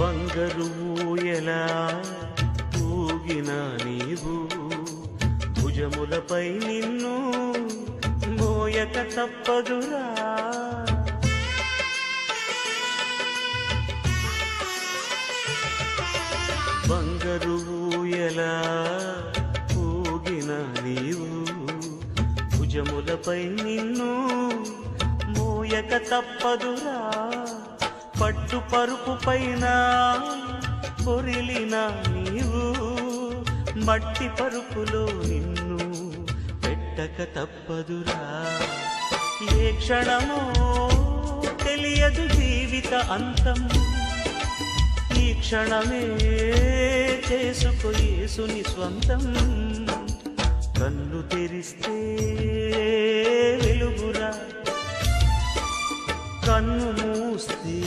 బంగరు ఎలా ఊగిన నీవు? భుజములపై నిన్ను మోయక తప్పదురా. బంగరు ఎలా ఊగిన నీవు? భుజములపై నిన్ను మోయక తప్పదురా. పట్టు పరుపు పైన పొరిలిన నీవు మట్టి పరుపులో నిన్ను పెట్టక తప్పదురా. ఏ క్షణమో తెలియదు జీవిత అంతం. ఈ క్షణమే చేసుకో యేసుని స్వంతం. కన్ను తెరిస్తే കണ്ണു മൂസ്തീ